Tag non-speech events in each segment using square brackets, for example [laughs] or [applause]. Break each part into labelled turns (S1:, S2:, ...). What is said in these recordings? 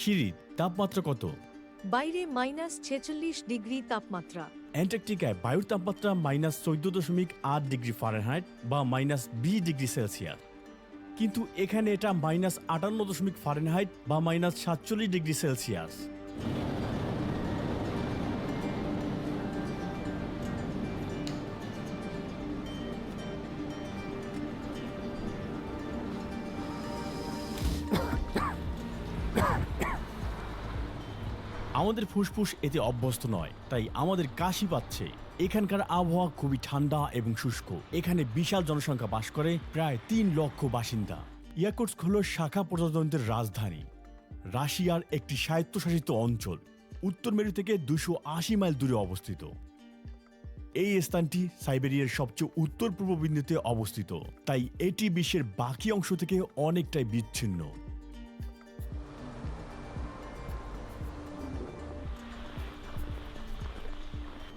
S1: সিঁড়ি তাপমাত্রা কত?
S2: বাইরে মাইনাস ছেচল্লিশ ডিগ্রি তাপমাত্রা।
S1: অ্যান্টার্কটিকায় বায়ুর তাপমাত্রা মাইনাস চোদ্দ দশমিক আট ডিগ্রি ফারেনহাইট বা মাইনাস বিশ ডিগ্রি সেলসিয়াস। কিন্তু এখানে এটা মাইনাস আটান্ন দশমিক ফারেনহাইট বা মাইনাস সাতচল্লিশ ডিগ্রি সেলসিয়াস। আমাদের ফুসফুস এতে অভ্যস্ত নয়, তাই আমাদের কাশি পাচ্ছে। এখানকার আবহাওয়া খুবই ঠান্ডা এবং শুষ্ক। এখানে বিশাল জনসংখ্যা বাস করে প্রায় তিন লক্ষ বাসিন্দা। ইয়াকুটস্ক হল শাখা প্রজাতন্ত্রের রাজধানী। রাশিয়ার একটি স্বায়ত্তশাসিত অঞ্চল। উত্তর মেরু থেকে দুশো আশি মাইল দূরে অবস্থিত। এই স্থানটি সাইবেরিয়ার সবচেয়ে উত্তর পূর্ব বিন্দুতে অবস্থিত, তাই এটি বিশ্বের বাকি অংশ থেকে অনেকটাই বিচ্ছিন্ন।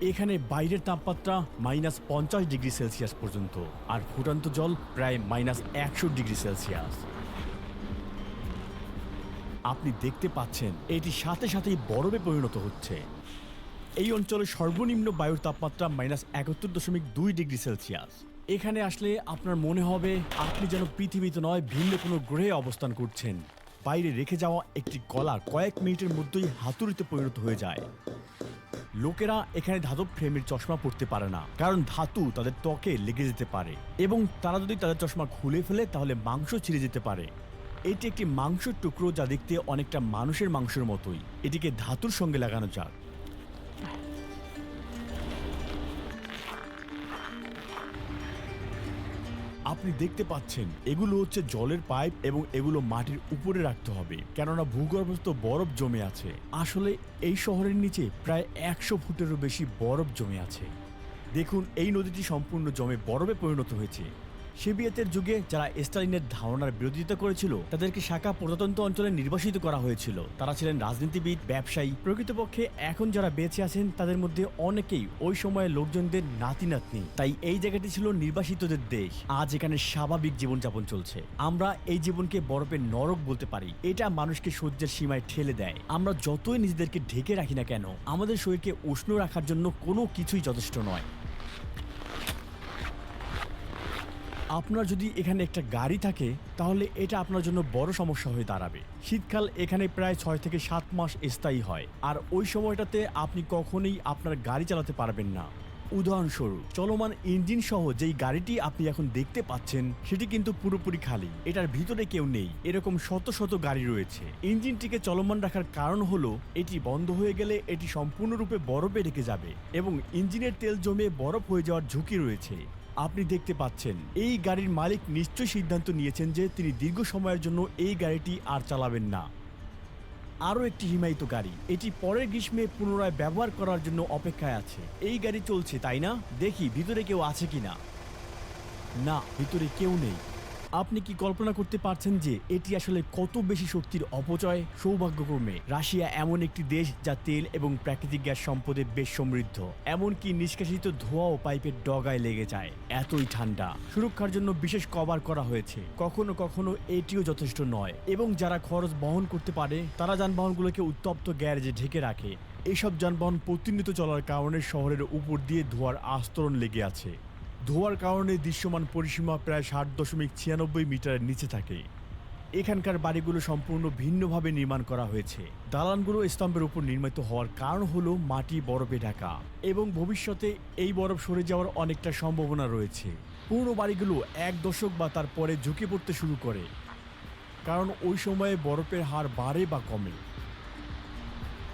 S1: এখানে বাইরের তাপমাত্রা মাইনাস পঞ্চাশ ডিগ্রি সেলসিয়াস পর্যন্ত, আর ফুটান্ত জল প্রায় মাইনাস একশো ডিগ্রি সেলসিয়াস। আপনি দেখতে পাচ্ছেন, এটি সাথে সাথেই বরফে পরিণত হচ্ছে। এই অঞ্চলের সর্বনিম্ন বায়ুর তাপমাত্রা মাইনাস একাত্তর দশমিক দুই ডিগ্রি সেলসিয়াস। এখানে আসলে আপনার মনে হবে, আপনি যেন পৃথিবীতে নয়, ভিন্ন কোনো গ্রহে অবস্থান করছেন। বাইরে রেখে যাওয়া একটি কলা কয়েক মিনিটের মধ্যেই হাতুড়িতে পরিণত হয়ে যায়। লোকেরা এখানে ধাতব ফ্রেমের চশমা পরতে পারে না। কারণ ধাতু তাদের ত্বকে লেগে যেতে পারে। এবং তারা যদি তাদের চশমা খুলে ফেলে, তাহলে মাংস ছিঁড়ে যেতে পারে। এটি একটি মাংসের টুকরো যা দেখতে অনেকটা মানুষের মাংসের মতোই। এটিকে ধাতুর সঙ্গে লাগানো যাক। আপনি দেখতে পাচ্ছেন, এগুলো হচ্ছে জলের পাইপ এবং এগুলো মাটির উপরে রাখতে হবে। কেননা ভূগর্ভস্থ বরফ জমে আছে। আসলে এই শহরের নিচে প্রায় একশো ফুটেরও বেশি বরফ জমে আছে। দেখুন, এই নদীটি সম্পূর্ণ জমে বরফে পরিণত হয়েছে। সেবিয়াতের যুগে যারা স্টালিনের ধারণার বিরোধিতা করেছিল, তাদেরকে শাখা প্রজাতন্ত্র অঞ্চলে নির্বাসিত করা হয়েছিল। তারা ছিলেন রাজনীতিবিদ, ব্যবসায়ী, প্রকৃতপক্ষে এখন যারা বেঁচে আছেন, তাদের মধ্যে অনেকেই ওই সময়ের লোকজনদের নাতি নাতনি তাই এই জায়গাটি ছিল নির্বাসিতদের দেশ। আজ এখানে স্বাভাবিক জীবনযাপন চলছে। আমরা এই জীবনকে বরফের নরক বলতে পারি। এটা মানুষকে সহ্যের সীমায় ঠেলে দেয়। আমরা যতই নিজেদেরকে ঢেকে রাখি না কেন, আমাদের শরীরকে উষ্ণ রাখার জন্য কোনো কিছুই যথেষ্ট নয়। আপনার যদি এখানে একটা গাড়ি থাকে, তাহলে এটা আপনার জন্য বড় সমস্যা হয়ে দাঁড়াবে। শীতকাল এখানে প্রায় ছয় থেকে সাত মাস স্থায়ী হয়। আর ওই সময়টাতে আপনি কখনোই আপনার গাড়ি চালাতে পারবেন না। উদাহরণস্বরূপ, চলমান ইঞ্জিন সহ যেই গাড়িটি আপনি এখন দেখতে পাচ্ছেন, সেটি কিন্তু পুরোপুরি খালি। এটার ভিতরে কেউ নেই। এরকম শত শত গাড়ি রয়েছে। ইঞ্জিনটিকে চলমান রাখার কারণ হলো, এটি বন্ধ হয়ে গেলে এটি সম্পূর্ণরূপে বরফে ঢেকে যাবে এবং ইঞ্জিনের তেল জমে বরফ হয়ে যাওয়ার ঝুঁকি রয়েছে। আপনি দেখতে পাচ্ছেন, এই গাড়ির মালিক নিশ্চয়ই সিদ্ধান্ত নিয়েছেন যে তিনি দীর্ঘ সময়ের জন্য এই গাড়িটি আর চালাবেন না। আরও একটি হিমায়িত গাড়ি, এটি পরের গ্রীষ্মে পুনরায় ব্যবহার করার জন্য অপেক্ষায় আছে। এই গাড়ি চলছে, তাই না? দেখি, ভিতরে কেউ আছে কিনা? না, ভিতরে কেউ নেই। আপনি কি কল্পনা করতে পারছেন যে এটি আসলে কত বেশি শক্তির অপচয়? সৌভাগ্যক্রমে, রাশিয়া এমন একটি দেশ যা তেল এবং প্রাকৃতিক গ্যাস সম্পদে বেশ সমৃদ্ধ। এমনকি নিষ্কাশিত ধোঁয়া ও পাইপের ডগায় লেগে যায়। এতই ঠান্ডা। সুরক্ষার জন্য বিশেষ কভার করা হয়েছে। কখনো কখনো এটিও যথেষ্ট নয়। এবং যারা খরচ বহন করতে পারে, তারা যানবাহনগুলোকে উত্তপ্ত গ্যারেজে ঢেকে রাখে। এসব যানবাহন প্রতিনিয়ত চলার কারণে শহরের উপর দিয়ে ধোয়ার আস্তরণ লেগে আছে। ধোয়ার কারণে দৃশ্যমান পরিসীমা প্রায় ষাট দশমিক ছিয়ানব্বই মিটারের নিচে থাকে। এখানকার বাড়িগুলো সম্পূর্ণ ভিন্নভাবে নির্মাণ করা হয়েছে। দালানগুলো স্তম্ভের উপর নির্মিত হওয়ার কারণ হলো মাটি বরফে ঢাকা এবং ভবিষ্যতে এই বরফ সরে যাওয়ার অনেকটা সম্ভাবনা রয়েছে। পুরনো বাড়িগুলো এক দশক বা তার পরে ঝুঁকে পড়তে শুরু করে, কারণ ওই সময়ে বরফের হার বাড়ে বা কমে।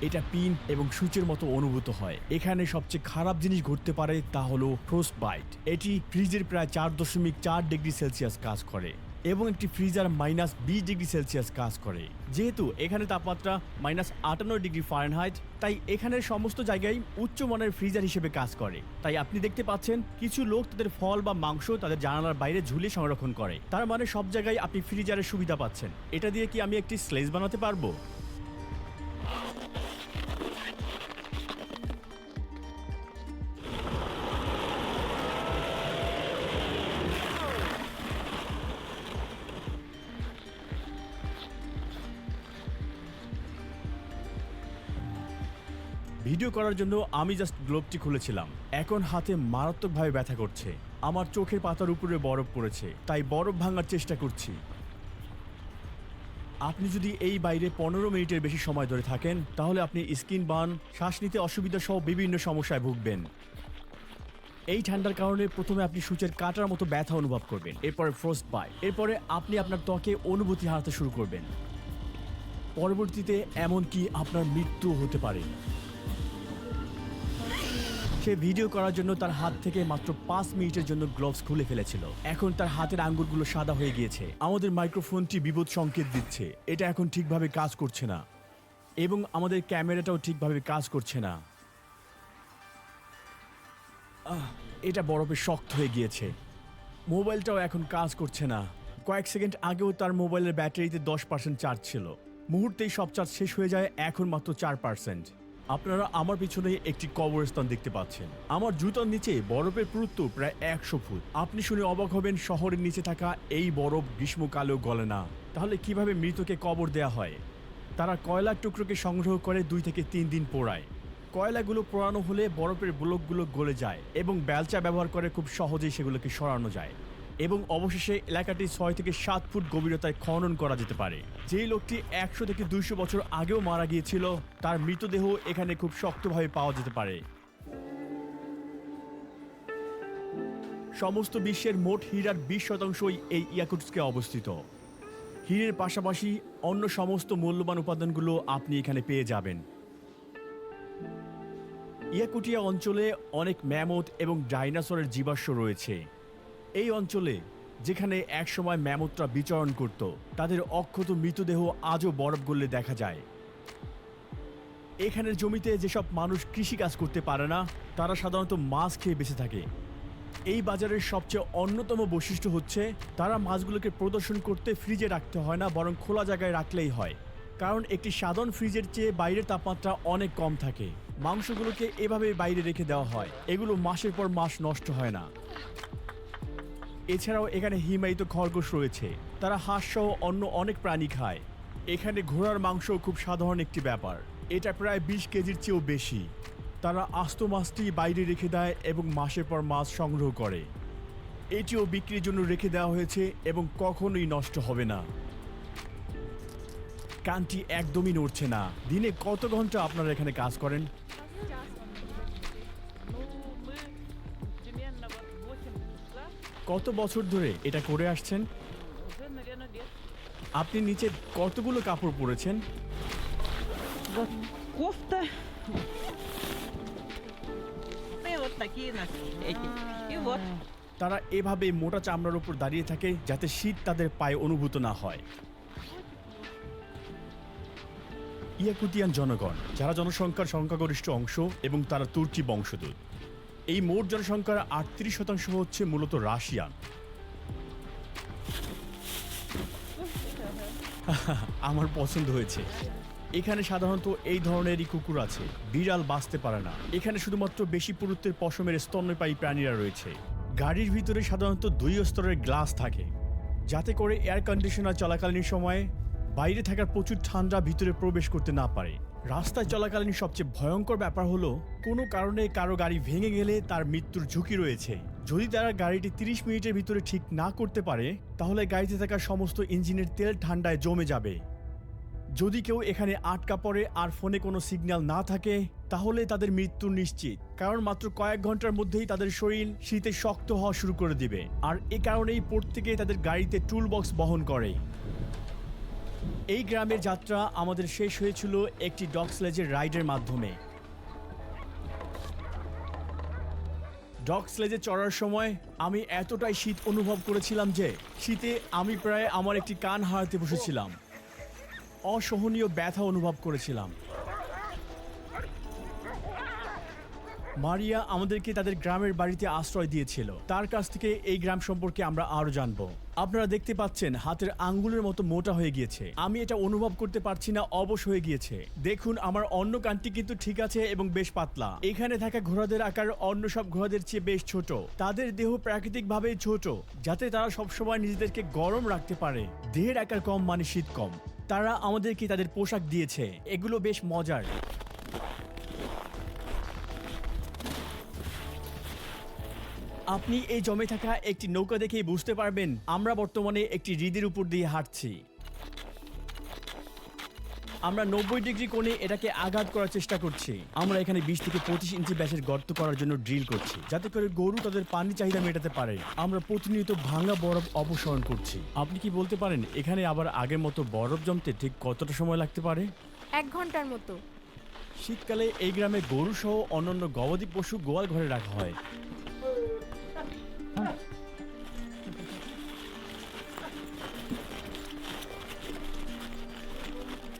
S1: এটা পিন এবং সূচের মতো অনুভূত হয়। এখানে সবচেয়ে খারাপ জিনিস ঘটতে পারে তা হলো ফ্রোস্ট বাইট এটি ফ্রিজের প্রায় চার দশমিক চার ডিগ্রি সেলসিয়াস কাজ করে এবং একটি ফ্রিজার মাইনাস বিশ ডিগ্রি সেলসিয়াস কাজ করে। যেহেতু এখানে তাপমাত্রা মাইনাস আটান্ন ডিগ্রি ফারেনহাইট, তাই এখানের সমস্ত জায়গায় উচ্চ মানের ফ্রিজার হিসেবে কাজ করে। তাই আপনি দেখতে পাচ্ছেন, কিছু লোক তাদের ফল বা মাংস তাদের জানালার বাইরে ঝুলে সংরক্ষণ করে। তার মানে সব জায়গায় আপনি ফ্রিজারের সুবিধা পাচ্ছেন। এটা দিয়ে কি আমি একটি স্লেজ বানাতে পারব? ভিডিও করার জন্য আমি জাস্ট গ্লোভটি খুলেছিলাম। এখন হাতে মারাত্মকভাবে ব্যথা করছে। আমার চোখের পাতার উপরে বরফ পড়েছে, তাই বরফ ভাঙার চেষ্টা করছি। আপনি যদি এই বাইরে পনেরো মিনিটের বেশি সময় ধরে থাকেন, তাহলে আপনি স্কিন বার্ন, শ্বাস নিতে অসুবিধা সহ বিভিন্ন সমস্যায় ভুগবেন। এই ঠান্ডার কারণে প্রথমে আপনি সূচের কাটার মতো ব্যথা অনুভব করবেন, এরপরে ফ্রস্ট বাই এরপরে আপনি আপনার ত্বকে অনুভূতি হারাতে শুরু করবেন। পরবর্তীতে এমনকি আপনার মৃত্যু হতে পারে। সে ভিডিও করার জন্য তার হাত থেকে মাত্র পাঁচ মিনিটের জন্য গ্লোভস খুলে ফেলেছিল। এখন তার হাতের আঙ্গুলগুলো সাদা হয়ে গিয়েছে। আমাদের মাইক্রোফোনটি বিপদ সংকেত দিচ্ছে। এটা এখন ঠিকভাবে কাজ করছে না। এবং আমাদের ক্যামেরাটাও ঠিকভাবে কাজ করছে না। এটা বরফে শক্ত হয়ে গিয়েছে। মোবাইলটাও এখন কাজ করছে না। কয়েক সেকেন্ড আগেও তার মোবাইলের ব্যাটারিতে দশ পার্সেন্ট চার্জ ছিল। মুহূর্তেই সব চার্জ শেষ হয়ে যায় এখন মাত্র চার পার্সেন্ট আপনারা আমার পিছনে একটি কবরস্থান দেখতে পাচ্ছেন। আমার জুতার নিচে বরফের পুরুত্ব প্রায় একশো ফুট। আপনি শুনে অবাক হবেন, শহরের নিচে থাকা এই বরফ গ্রীষ্মকালেও গলে না। তাহলে কীভাবে মৃতকে কবর দেয়া হয়? তারা কয়লার টুকরোকে সংগ্রহ করে দুই থেকে তিন দিন পোড়ায়। কয়লাগুলো পোড়ানো হলে বরফের ব্লকগুলো গলে যায় এবং বেলচা ব্যবহার করে খুব সহজেই সেগুলোকে সরানো যায়। এবং অবশেষে এলাকাটি ছয় থেকে সাত ফুট গভীরতায় খনন করা যেতে পারে। যেই লোকটি একশো থেকে দুইশো বছর আগেও মারা গিয়েছিল, তার মৃতদেহ এখানে খুব শক্তভাবে পাওয়া যেতে পারে। সমস্ত বিশ্বের মোট হীরার বিশ শতাংশই এই ইয়াকুটস্কে অবস্থিত। হীরের পাশাপাশি অন্য সমস্ত মূল্যবান উপাদানগুলো আপনি এখানে পেয়ে যাবেন। ইয়াকুটিয়া অঞ্চলে অনেক ম্যামথ এবং ডাইনোসরের জীবাশ্ম রয়েছে। এই অঞ্চলে, যেখানে একসময় ম্যামথরা বিচরণ করত, তাদের অক্ষত মৃতদেহ আজও বরফ গললে দেখা যায়। এখানের জমিতে যেসব মানুষ কৃষিকাজ করতে পারে না, তারা সাধারণত মাছ খেয়ে বেঁচে থাকে। এই বাজারের সবচেয়ে অন্যতম বৈশিষ্ট্য হচ্ছে, তারা মাছগুলোকে প্রদর্শন করতে ফ্রিজে রাখতে হয় না, বরং খোলা জায়গায় রাখলেই হয়। কারণ একটি সাধারণ ফ্রিজের চেয়ে বাইরের তাপমাত্রা অনেক কম থাকে। মাংসগুলোকে এভাবে বাইরে রেখে দেওয়া হয়। এগুলো মাসের পর মাস নষ্ট হয় না। এছাড়াও এখানে হিমায়িত খরগোশ রয়েছে। তারা হাঁস সহ অন্য অনেক প্রাণী খায়। এখানে ঘোড়ার মাংস খুব সাধারণ একটি ব্যাপার। এটা প্রায় বিশ কেজির চেয়েও বেশি। তারা আস্ত মাছটি বাইরে রেখে দেয় এবং মাসের পর মাছ সংগ্রহ করে। এটিও বিক্রির জন্য রেখে দেওয়া হয়েছে এবং কখনোই নষ্ট হবে না। কানটি একদমই নড়ছে না। দিনে কত ঘণ্টা আপনারা এখানে কাজ করেন? কত বছর ধরে এটা করে আসছেন? আপনি নিচে কতগুলো কাপড় পরেছেন? তারা এভাবে মোটা চামড়ার উপর দাঁড়িয়ে থাকে যাতে শীত তাদের পায়ে অনুভূত না হয়। ইয়াকুতিয়ান জনগণ যারা জনসংখ্যার সংখ্যাগরিষ্ঠ অংশ এবং তারা তুর্কি বংশদূত এই মোট জনসংখ্যার আটত্রিশ শতাংশ হচ্ছে মূলত রাশিয়ান। আমার পছন্দ হয়েছে। এখানে সাধারণত এই ধরনেরই কুকুর আছে, বিড়াল বাঁচতে পারে না। এখানে শুধুমাত্র বেশি পুরুত্বের পশমের স্তন্যপায়ী প্রাণীরা রয়েছে। গাড়ির ভিতরে সাধারণত দুই স্তরের গ্লাস থাকে, যাতে করে এয়ার কন্ডিশনার চলাকালীন সময়ে বাইরে থাকার প্রচুর ঠান্ডা ভিতরে প্রবেশ করতে না পারে। রাস্তায় চলাকালীন সবচেয়ে ভয়ঙ্কর ব্যাপার হলো, কোনো কারণে কারও গাড়ি ভেঙে গেলে তার মৃত্যুর ঝুঁকি রয়েছে। যদি তারা গাড়িটি তিরিশ মিনিটের ভিতরে ঠিক না করতে পারে, তাহলে গাড়িতে থাকা সমস্ত ইঞ্জিনের তেল ঠান্ডায় জমে যাবে। যদি কেউ এখানে আটকা পড়ে আর ফোনে কোনো সিগন্যাল না থাকে, তাহলে তাদের মৃত্যু নিশ্চিত। কারণ মাত্র কয়েক ঘণ্টার মধ্যেই তাদের শরীর শীতে শক্ত হওয়া শুরু করে দিবে। আর এ কারণেই প্রত্যেকে তাদের গাড়িতে টুল বক্স বহন করে। এই গ্রামের যাত্রা আমাদের শেষ হয়েছিল একটি ডগ স্লেজের রাইডের মাধ্যমে। ডগ স্লেজে চড়ার সময় আমি এতটাই শীত অনুভব করেছিলাম যে শীতে আমি প্রায় আমার একটি কান হারাতে বসেছিলাম। অসহনীয় ব্যথা অনুভব করেছিলাম। মারিয়া আমাদেরকে তাদের গ্রামের বাড়িতে আশ্রয় দিয়েছিল। তার কাছ থেকে এই গ্রাম সম্পর্কে আমরা আরও জানব। আপনারা দেখতে পাচ্ছেন হাতের আঙ্গুলের মতো মোটা হয়ে গিয়েছে। আমি এটা অনুভব করতে পারছি না, অবশ হয়ে গিয়েছে। দেখুন, আমার অন্য কানটি কিন্তু ঠিক আছে এবং বেশ পাতলা। এখানে থাকা ঘোড়াদের আকার অন্য সব ঘোড়াদের চেয়ে বেশ ছোট। তাদের দেহ প্রাকৃতিকভাবে ছোট, যাতে তারা সবসময় নিজেদেরকে গরম রাখতে পারে। দেহের আকার কম মানে শীত কম। তারা আমাদেরকে তাদের পোশাক দিয়েছে। এগুলো বেশ মজার। আপনি এই জমে থাকা একটি নৌকা দেখেই বুঝতে পারবেন আমরা বর্তমানে একটি হৃদের উপর দিয়ে হাঁটছি। আমরা নব্বই ডিগ্রি কোণে এটাকে আঘাত করার চেষ্টা করছি। আমরা এখানে বিশ থেকে পঁচিশ ইঞ্চি ব্যাসের গর্ত করার জন্য ড্রিল করছি যাতে করে গরু তাদের পানি চাহিদা মেটাতে পারে। আমরা প্রতিনিয়ত ভাঙা বরফ অপসারণ করছি। আপনি কি বলতে পারেন এখানে আবার আগের মতো বরফ জমতে ঠিক কতটা সময় লাগতে পারে?
S3: এক ঘণ্টার মতো।
S1: শীতকালে এই গ্রামে গরু সহ অন্যান্য গবাদি পশু গোয়াল ঘরে রাখা হয়।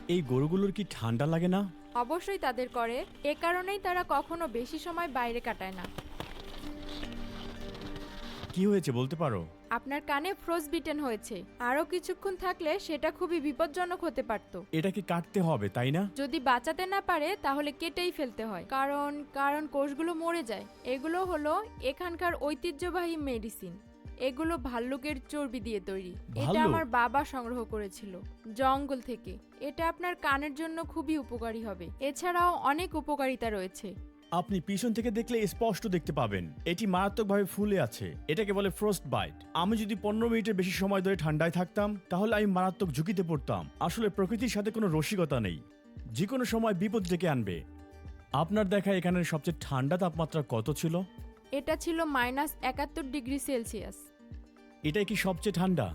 S1: এই গরুগুলোর কি ঠান্ডা লাগে না?
S3: অবশ্যই তাদের করে। এ কারণেই তারা কখনো বেশি সময় বাইরে কাটায় না।
S1: কি হয়েছে বলতে পারো?
S3: আপনার কানে ফ্রোজ বিটেন হয়েছে। আরও কিছুক্ষণ থাকলে সেটা খুবই বিপজ্জনক হতে পারত।
S1: এটাকে কাটতে হবে তাই না?
S3: যদি বাঁচাতে না পারে তাহলে কেটেই ফেলতে হয়। কারণ কারণ কোষগুলো মরে যায়। এগুলো হলো এখানকার ঐতিহ্যবাহী মেডিসিন। এগুলো ভাল্লুকের চর্বি দিয়ে তৈরি। এটা
S1: ভাল্লুক?
S3: আমার বাবা সংগ্রহ করেছিল জঙ্গল থেকে। এটা আপনার কানের জন্য খুবই উপকারী হবে। এছাড়াও অনেক উপকারিতা রয়েছে।
S1: আপনি পিছন থেকে দেখলে স্পষ্ট দেখতে পাবেন। এটি মারাত্মকভাবে ফুলে আছে। এটাকে বলে ফ্রস্ট বাইট আমি যদি পনেরো মিনিটের বেশি সময় ধরে ঠান্ডায় থাকতাম তাহলে আমি মারাত্মক ঝুঁকিতে পড়তাম। আসলে প্রকৃতির সাথে কোনো রসিকতা নেই। যে কোনো সময় বিপদ ডেকে আনবে। আপনার দেখা এখানের সবচেয়ে ঠান্ডা তাপমাত্রা কত ছিল?
S3: এটা ছিল মাইনাস একাত্তর ডিগ্রি সেলসিয়াস।
S1: এটাই কি সবচেয়ে ঠান্ডা?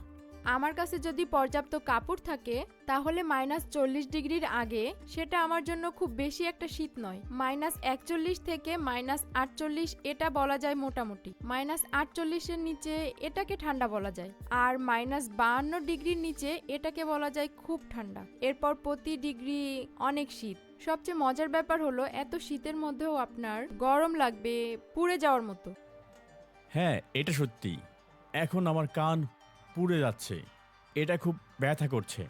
S3: আমার কাছে যদি পর্যাপ্ত কাপড় থাকে, তাহলে মাইনাস চল্লিশ ডিগ্রির আগে, সেটা আমার জন্য খুব বেশি একটা শীত নয়। মাইনাস একচল্লিশ থেকে মাইনাস আটচল্লিশ, এটা বলা যায় মোটামুটি। মাইনাস আটচল্লিশের নিচে এটাকে ঠান্ডা বলা যায়। আর মাইনাস বাহান্ন ডিগ্রির নিচে এটাকে বলা যায় খুব ঠান্ডা। এরপর প্রতি ডিগ্রি অনেক শীত। সবচেয়ে মজার ব্যাপার হলো, এত শীতের মধ্যেও আপনার গরম লাগবে, পুড়ে যাওয়ার মতো।
S1: হ্যাঁ এটা সত্যি। এখন আমার কান পুড়ে যাচ্ছে। এটা খুব ব্যথা করছে।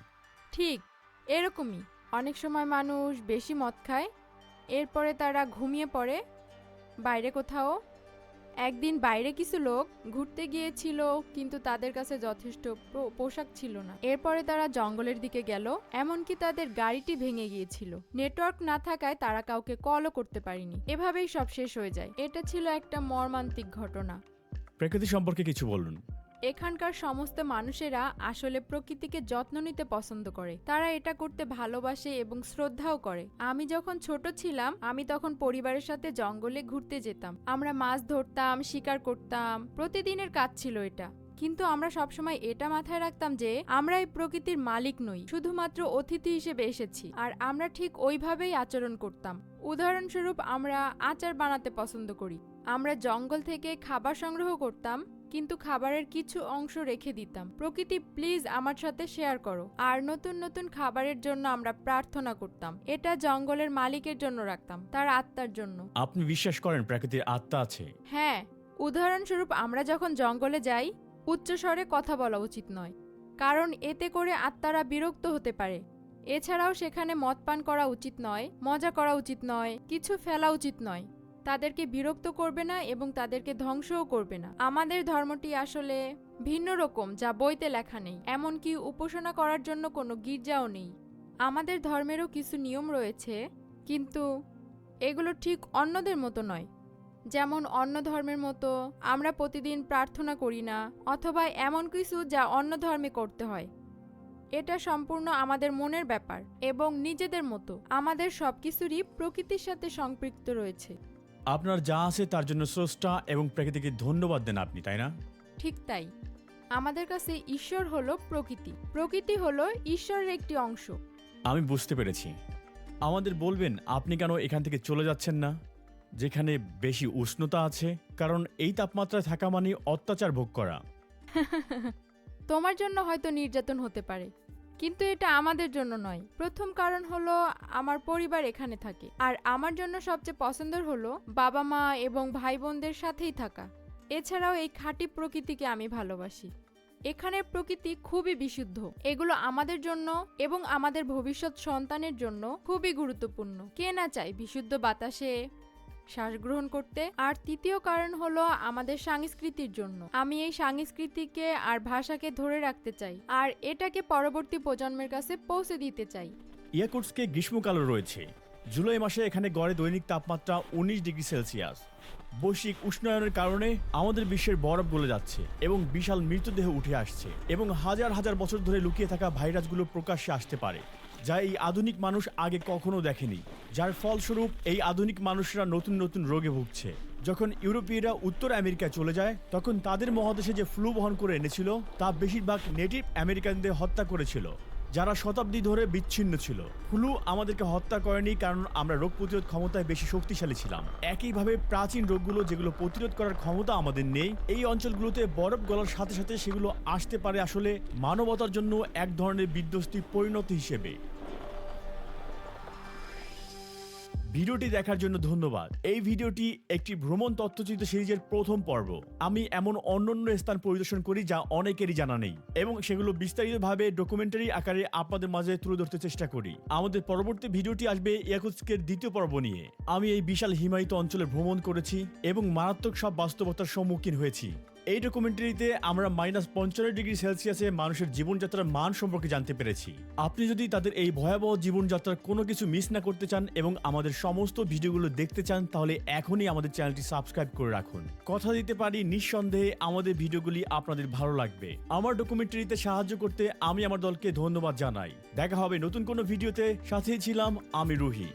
S3: ঠিক এরকমই। অনেক সময় মানুষ বেশি মদ খায় এরপরে তারা ঘুমিয়ে পড়ে বাইরে কোথাও। একদিন বাইরে কিছু লোক ঘুরতে গিয়েছিল কিন্তু তাদের কাছে যথেষ্ট পোশাক ছিল না। এরপরে তারা জঙ্গলের দিকে গেল এমনকি তাদের গাড়িটি ভেঙে গিয়েছিল। নেটওয়ার্ক না থাকায় তারা কাউকে কলও করতে পারেনি। এভাবেই সব শেষ হয়ে যায়। এটা ছিল একটা মর্মান্তিক ঘটনা।
S1: প্রকৃতি সম্পর্কে কিছু বলুন।
S3: এখানকার সমস্ত মানুষেরা আসলে প্রকৃতিকে যত্ন নিতে পছন্দ করে। তারা এটা করতে ভালোবাসে এবং শ্রদ্ধাও করে। আমি যখন ছোট ছিলাম, আমি তখন পরিবারের সাথে জঙ্গলে ঘুরতে যেতাম। আমরা মাছ ধরতাম, শিকার করতাম। প্রতিদিনের কাজ ছিল এটা। কিন্তু আমরা সবসময় এটা মাথায় রাখতাম যে, আমরা এই প্রকৃতির মালিক নই, শুধুমাত্র অতিথি হিসেবে এসেছি। আর আমরা ঠিক ওইভাবেই আচরণ করতাম। উদাহরণস্বরূপ, আমরা আচার বানাতে পছন্দ করি। আমরা জঙ্গল থেকে খাবার সংগ্রহ করতাম। কিন্তু খাবারের কিছু অংশ রেখে দিতাম। প্রকৃতি প্লিজ আমার সাথে শেয়ার করো। আর নতুন নতুন খাবারের জন্য আমরা প্রার্থনা করতাম। এটা জঙ্গলের মালিকের জন্য রাখতাম তার আত্মার জন্য।
S1: আপনি বিশ্বাস করেন প্রকৃতির আত্মা আছে?
S3: হ্যাঁ উদাহরণস্বরূপ আমরা যখন জঙ্গলে যাই উচ্চস্বরে কথা বলা উচিত নয় কারণ এতে করে আত্মারা বিরক্ত হতে পারে। এছাড়াও সেখানে মদ পান করা উচিত নয় মজা করা উচিত নয় কিছু ফেলা উচিত নয়। তাদেরকে বিরক্ত করবে না এবং তাদেরকে ধ্বংসও করবে না। আমাদের ধর্মটি আসলে ভিন্ন রকম, যা বইতে লেখা নেই। এমনকি উপাসনা করার জন্য কোনো গির্জাও নেই। আমাদের ধর্মেরও কিছু নিয়ম রয়েছে, কিন্তু এগুলো ঠিক অন্যদের মতো নয়। যেমন অন্য ধর্মের মতো আমরা প্রতিদিন প্রার্থনা করি না, অথবা এমন কিছু যা অন্য ধর্মে করতে হয়। এটা সম্পূর্ণ আমাদের মনের ব্যাপার এবং নিজেদের মতো। আমাদের সব কিছুরই প্রকৃতির সাথে সম্পৃক্ত রয়েছে।
S1: আপনার যা আছে তার জন্য স্রষ্টা এবং প্রকৃতিকে ধন্যবাদ দেন আপনি তাই না?
S3: ঠিক তাই। আমাদের কাছে ঈশ্বর হলো প্রকৃতি। প্রকৃতি হলো ঈশ্বরের একটি অংশ।
S1: আমি বুঝতে পেরেছি। আমাদের বলবেন আপনি কেন এখান থেকে চলে যাচ্ছেন না? যেখানে বেশি উষ্ণতা আছে কারণ এই তাপমাত্রায় থাকা মানে অত্যাচার ভোগ করা। [laughs]
S3: তোমার জন্য হয়তো নির্যাতন হতে পারে। কিন্তু এটা আমাদের জন্য নয়। প্রথম কারণ হলো আমার পরিবার এখানে থাকে। আর আমার জন্য সবচেয়ে পছন্দের হলো বাবা মা এবং ভাই বোনদের সাথেই থাকা। এছাড়াও এই খাঁটি প্রকৃতিকে আমি ভালোবাসি। এখানের প্রকৃতি খুবই বিশুদ্ধ। এগুলো আমাদের জন্য এবং আমাদের ভবিষ্যৎ সন্তানের জন্য খুবই গুরুত্বপূর্ণ। কে না চায় বিশুদ্ধ বাতাসে শ্বাস গ্রহণ করতে। আর তৃতীয় কারণ হলো আমাদের সংস্কৃতির জন্য। আমি এই সংস্কৃতিকে আর ভাষাকে ধরে রাখতে চাই। আর এটাকে পরবর্তী প্রজন্মের কাছে পৌঁছে দিতে চাই।
S1: ইয়াকুটসকে গ্রীষ্মকালও রয়েছে। জুলাই মাসে এখানে গড়ে দৈনিক তাপমাত্রা উনিশ ডিগ্রি সেলসিয়াস। বৈশ্বিক উষ্ণায়নের কারণে আমাদের বিশ্বের বরফ গলে যাচ্ছে এবং বিশাল মৃতদেহ উঠে আসছে এবং হাজার হাজার বছর ধরে লুকিয়ে থাকা ভাইরাসগুলো প্রকাশ্যে আসতে পারে। যা এই আধুনিক মানুষ আগে কখনো দেখেনি, যার ফলস্বরূপ এই আধুনিক মানুষরা নতুন নতুন রোগে ভুগছে। যখন ইউরোপীয়রা উত্তর আমেরিকায় চলে যায়, তখন তাদের মহাদেশে যে ফ্লু বহন করে এনেছিল, তা বেশিরভাগ নেটিভ আমেরিকানদের হত্যা করেছিল, যারা শতাব্দী ধরে বিচ্ছিন্ন ছিল। ফ্লু আমাদেরকে হত্যা করেনি কারণ আমরা রোগ প্রতিরোধ ক্ষমতায় বেশি শক্তিশালী ছিলাম। একইভাবে প্রাচীন রোগগুলো যেগুলো প্রতিরোধ করার ক্ষমতা আমাদের নেই, এই অঞ্চলগুলোতে বরফ গলার সাথে সাথে সেগুলো আসতে পারে আসলে মানবতার জন্য এক ধরনের বিধ্বস্তি পরিণতি হিসেবে। ভিডিওটি দেখার জন্য ধন্যবাদ। এই ভিডিওটি একটি ভ্রমণ তথ্যচিত্র সিরিজের প্রথম পর্ব। আমি এমন অন্যান্য স্থান পরিদর্শন করি যা অনেকেরই জানা নেই এবং সেগুলো বিস্তারিতভাবে ডকুমেন্টারি আকারে আপনাদের মাঝে তুলে ধরতে চেষ্টা করি। আমাদের পরবর্তী ভিডিওটি আসবে ইয়াকুৎস্কের দ্বিতীয় পর্ব নিয়ে। আমি এই বিশাল হিমায়িত অঞ্চলে ভ্রমণ করেছি এবং মারাত্মক সব বাস্তবতার সম্মুখীন হয়েছি। এই ডকুমেন্টারিতে আমরা মাইনাস পঞ্চান্ন ডিগ্রি সেলসিয়াসে মানুষের জীবনযাত্রার মান সম্পর্কে জানতে পেরেছি। আপনি যদি তাদের এই ভয়াবহ জীবনযাত্রার কোনো কিছু মিস না করতে চান এবং আমাদের সমস্ত ভিডিওগুলো দেখতে চান, তাহলে এখনই আমাদের চ্যানেলটি সাবস্ক্রাইব করে রাখুন। কথা দিতে পারি নিঃসন্দেহে আমাদের ভিডিওগুলি আপনাদের ভালো লাগবে। আমার ডকুমেন্টারিতে সাহায্য করতে আমি আমার দলকে ধন্যবাদ জানাই। দেখা হবে নতুন কোনো ভিডিওতে। সাথেই ছিলাম আমি রুহি।